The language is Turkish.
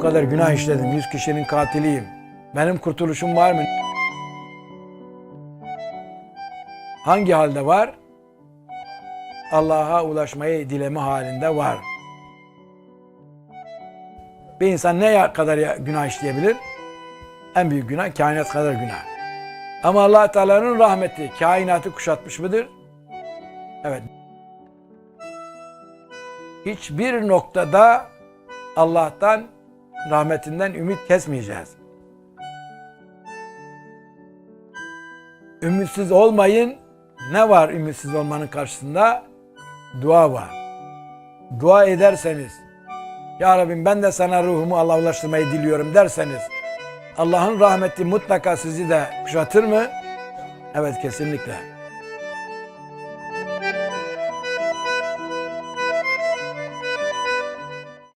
kadar günah işledim. Yüz kişinin katiliyim. Benim kurtuluşum var mı? Hangi halde var? Allah'a ulaşmayı dileme halinde var. Bir insan ne kadar günah işleyebilir? En büyük günah kainat kadar günah. Ama allah Teala'nın rahmeti kainatı kuşatmış mıdır? Evet. Hiçbir noktada Allah'tan, rahmetinden ümit kesmeyeceğiz. Ümitsiz olmayın. Ne var ümitsiz olmanın karşısında? Dua var. Dua ederseniz, Ya Rabbim ben de sana ruhumu Allah'a ulaştırmayı diliyorum derseniz, Allah'ın rahmeti mutlaka sizi de kuşatır mı? Evet kesinlikle.